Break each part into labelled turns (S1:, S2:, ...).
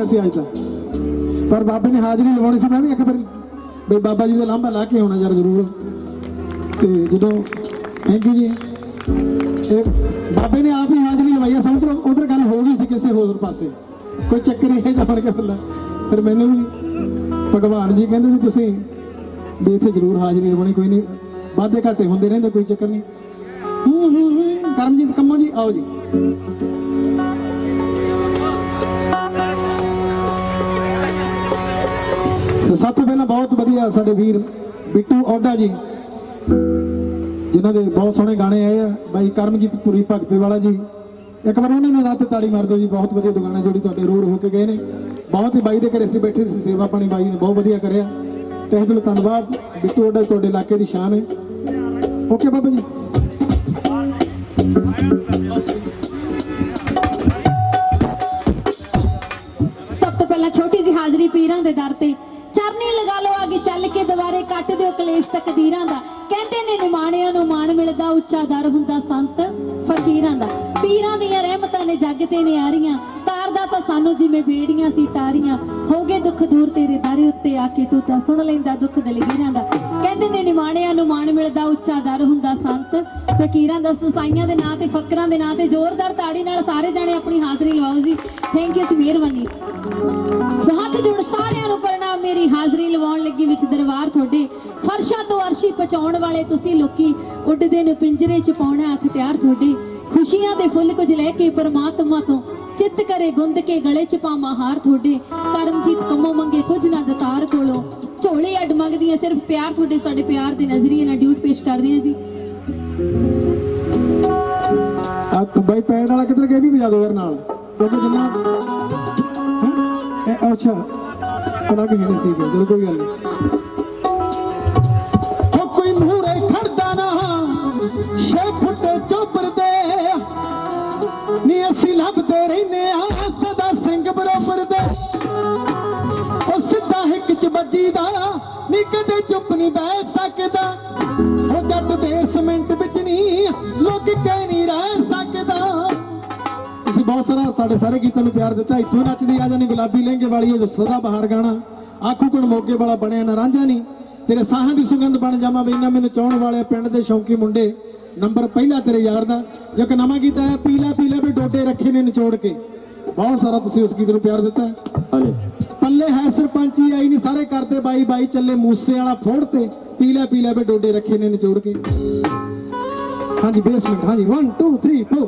S1: ਹੋਇਆ ਸੀ ਅੱਜ ਤਾਂ। ਪਰ ਬਾਬੇ ਨੇ ਹਾਜ਼ਰੀ ਲਵਾਉਣੀ ਸੀ, ਮੈਂ ਵੀ ਇੱਕ ਵਾਰੀ ਬਈ ਬਾਬਾ ਜੀ ਦਾ ਲਾਂਭਾ ਲਾ ਕੇ ਆਉਣਾ ਯਾਰ ਜ਼ਰੂਰ। ਤੇ ਜਦੋਂ ਥੈਂਕ ਯੂ ਜੀ। ਇਹ ਬਾਬੇ ਨੇ ਆਪ ਹੀ ਹਾਜ਼ਰੀ ਲਵਾਈ ਆ, ਸਮਝ ਲਓ, ਉਧਰ ਗੱਲ ਹੋ ਗਈ ਸੀ ਕਿਸੇ ਹੋਰ ਪਾਸੇ। ਕੋਈ ਚੱਕਰ ਹੀ ਹੈ ਜਾਣ ਕੇ ਬੱਲਾ ਫਿਰ ਮੈਨੂੰ ਵੀ ਭਗਵਾਨ ਜੀ ਕਹਿੰਦੇ ਵੀ ਤੁਸੀਂ ਵੀ ਇੱਥੇ ਜ਼ਰੂਰ ਹਾਜ਼ਰੀ ਲਵਾਉਣੀ, ਕੋਈ ਨਹੀਂ, ਵਾਧੇ ਘਾਟੇ ਹੁੰਦੇ ਰਹਿੰਦੇ, ਕੋਈ ਚੱਕਰ ਨਹੀਂ। ਹੂੰ ਹੂੰ ਹੂੰ, ਕਰਮਜੀਤ ਕੰਮੋ ਜੀ, ਆਓ ਜੀ। ਤੋਂ ਪਹਿਲਾਂ ਬਹੁਤ ਵਧੀਆ ਸਾਡੇ ਵੀਰ ਬਿੱਟੂ ਔਡਾ ਜੀ, ਜਿਨ੍ਹਾਂ ਦੇ ਬਹੁਤ ਸੋਹਣੇ ਗਾਣੇ ਆਏ ਆ। ਬਾਈ ਕਰਮਜੀਤ ਪੁਰੀ ਭਗਤੇ ਵਾਲਾ ਜੀ। ਇੱਕ ਵਾਰ ਉਹਨਾਂ ਨੇ ਰਾਤ ਤਾੜੀ ਮਾਰ ਦਿਓ ਜੀ, ਬਹੁਤ ਵਧੀਆ ਦੁਕਾਨਾਂ ਜਿਹੜੀ ਤੁਹਾਡੇ ਰੋਡ ਹੋ ਕੇ ਗਏ ਨੇ। ਬਹੁਤ ਹੀ ਬਾਈ ਦੇ ਘਰੇ ਅਸੀਂ ਬੈਠੇ ਸੀ, ਸੇਵਾ ਪਾਣੀ ਬਾਈ ਨੇ ਬਹੁਤ ਵਧੀਆ ਕਰਿਆ। ਤਹਿ ਦਿਲੋਂ ਧੰਨਵਾਦ। ਬਿੱਟੂ ਔਡਾ ਤੁਹਾਡੇ ਇਲਾਕੇ ਦੀ ਸ਼ਾਨ ਹੈ। ਓਕੇ ਬਾਬਾ ਜੀ।
S2: ਸਭ ਤੋਂ ਪਹਿਲਾਂ ਛੋਟੀ ਜੀ ਹਾਜ਼ਰੀ ਪੀਰਾਂ ਦੇ ਦਰ ਤੇ। ਚਰਨੀ ਲਗਾ ਲਓ ਅੱਗੇ ਚੱਲ ਕੇ ਦੁਬਾਰੇ ਕੱਟ ਦਿਓ ਕਲੇਸ਼ ਤਕਦੀਰਾਂ ਦਾ। ਕਹਿੰਦੇ ਨੇ ਨਿਮਾਣਿਆਂ ਨੂੰ ਮਾਣ ਮਿਲਦਾ, ਉੱਚਾ ਦਰ ਹੁੰਦਾ ਸੰਤ ਫਕੀਰਾਂ ਦਾ। ਪੀਰਾਂ ਦੀਆਂ ਰਹਿਮਤਾਂ ਨੇ ਜੱਗ ਤੇ ਨਿਆਰੀਆਂ। ਤਾਰਦਾ ਤਾਂ ਸਾਨੂੰ ਜਿਵੇਂ ਬੇੜੀਆਂ ਸੀ ਤਾਰੀਆਂ। ਹੋ ਗਏ ਦੁੱਖ ਦੂਰ ਤੇਰੇ ਦਰ ਉੱਤੇ ਆ ਕੇ ਤੂੰ ਤਾਂ ਸੁਣ ਲੈਂਦਾ ਦੁੱਖ ਦਲਗੀਰਾਂ ਦਾ। ਕਹਿੰਦੇ ਨੇ ਨਿਮਾਣਿਆਂ ਨੂੰ ਮਾਣ ਮਿਲਦਾ, ਉੱਚਾ ਦਰ ਹੁੰਦਾ ਸੰਤ ਫਕੀਰਾਂ ਦਾ। ਸਸਾਈਆਂ ਦੇ ਨਾਂ ਤੇ ਫਕਰਾਂ ਦੇ ਨਾਂ ਤੇ ਜ਼ੋਰਦਾਰ ਤਾੜੀ ਨਾਲ ਸਾਰੇ ਜਾਣੇ ਆਪਣੀ ਹਾਜ਼ਰੀ ਲਵਾਓ ਜੀ। ਥੈਂਕ ਯੂ ਤੇ ਮਿਹਰਬਾਨੀ। ਤੁਹਾਡੇ ਫਰਸ਼ਾਂ ਤੋਂ ਅਰਸ਼ੀ ਪਹੁੰਚਾਉਣ ਵਾਲੇ ਤੁਸੀਂ ਲੋਕੀ ਉੱਡਦੇ ਨੂੰ ਪਿੰਜਰੇ ਚ ਪਾਉਣਾ ਅਖਤਿਆਰ ਤੁਹਾਡੇ। ਖੁਸ਼ੀਆਂ ਦੇ ਫੁੱਲ ਕੁਝ ਲੈ ਕੇ ਪਰਮਾਤਮਾ ਤੋਂ ਚਿੱਤ ਕਰੇ ਗੁੰਦ ਕੇ ਗਲੇ ਚ ਪਾਵਾਂ ਹਾਰ ਤੁਹਾਡੇ। ਕਰਮਜੀਤ ਕੰਮੋਂ ਮੰਗੇ ਕੁਝ ਨਾ ਦਤਾਰ ਕੋਲੋਂ। ਝੋਲੇ ਅੱਡ ਮੰਗਦੀਆਂ, ਸਿਰਫ ਪਿਆਰ ਤੁਹਾਡੇ ਸਾਡੇ ਪਿਆਰ ਦੇ ਨਜ਼ਰੀਏ ਨਾਲ ਡਿਊਟ ਪੇਸ਼ ਕਰਦੇ ਹਾਂ ਜੀ।
S1: ਆ ਬਾਈ ਪੈਡ ਵਾਲਾ ਕਿੱਧਰ ਗਿਆ ਇਹ ਵੀ ਵਜਾ ਦਿਓ ਯਾਰ ਨਾਲ? ਕਿਉਂਕਿ ਜਿੰਨਾ ਹੈਂ? ਇਹ ਅੱਛਾ। ਪੜਾ ਕੇ ਨਹੀਂ ਠੀਕ ਹੈ, ਚਲੋ ਕੋਈ ਗੱਲ ਨਹੀਂ। ਛੇ ਫੁੱਟੇ ਚੋਬਰ ਦੇ ਨੀ ਅਸੀਂ ਲੱਭਦੇ ਰਹਿੰਦੇ ਆ ਸਦਾ ਸਿੰਘ ਬਰੋਬਰ ਦੇ। ਉਹ ਸਿੱਧਾ ਹਿੱਕ ਚ ਵੱਜੀਦਾ, ਨੀ ਕਦੇ ਚੁੱਪ ਨਹੀਂ ਬਹਿ ਸਕਦਾ। ਉਹ ਜੱਟ ਬੇਸਮੈਂਟ ਵਿੱਚ ਨਹੀਂ ਲੋਕ ਕਹਿ ਨਹੀਂ ਰਹਿ ਸਕਦਾ। ਤੁਸੀਂ ਬਹੁਤ ਸਾਰਾ ਸਾਡੇ ਸਾਰੇ ਗੀਤਾਂ ਨੂੰ ਪਿਆਰ ਦਿੱਤਾ। ਇੱਥੋਂ ਨੱਚਦੀ ਆ ਜਾਨੀ ਗੁਲਾਬੀ ਲਹਿੰਗੇ ਵਾਲੀ, ਉਹ ਸਦਾ ਬਹਾਰ ਗਾਣਾ। ਆਖੂ ਕਣ ਮੋਗੇ ਵਾਲਾ ਬਣਿਆ ਨਾ। ਰਾਂਝਾ ਨਹੀਂ ਤੇਰੇ ਸਾਹਾਂ ਦੀ ਸੁਗੰਧ ਬਣ ਜਾਵਾਂ ਬੈਨਾ ਮੈਨੂੰ ਚਾਹਣ ਵਾਲੇ ਪਿੰਡ ਦੇ ਸ਼ੌਂਕੀ ਮੁੰਡੇ। ਨੰਬਰ ਪਹਿਲਾ ਤੇਰੇ ਯਾਰ ਦਾ। ਜੋ ਕਿ ਨਵਾਂ ਗੀਤ ਆਇਆ ਪੀਲਾ ਪੀਲਾ ਵੀ ਡੋਡੇ ਰੱਖੇ ਨੇ ਨਿਚੋੜ ਕੇ। ਬਹੁਤ ਸਾਰਾ ਤੁਸੀਂ ਉਸ ਗੀਤ ਨੂੰ ਪਿਆਰ ਦਿੱਤਾ
S3: ਹਾਂਜੀ।
S1: ਪੱਲੇ ਹੈ ਸਰਪੰਚੀ ਆਈ ਨਹੀਂ ਸਾਰੇ ਕਰਦੇ ਬਾਈ ਬਾਈ ਚੱਲੇ ਮੂਸੇ ਵਾਲਾ ਫੋੜ ਤੇ। ਪੀਲਾ ਪੀਲਾ ਵੀ ਡੋਡੇ ਰੱਖੇ ਨੇ ਨਿਚੋੜ ਕੇ। ਹਾਂਜੀ ਬੇਸਮੈਂਟ ਹਾਂਜੀ 1 2 3 4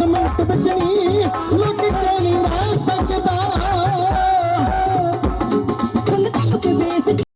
S1: ਸਮੰਤ ਬਚਣੀ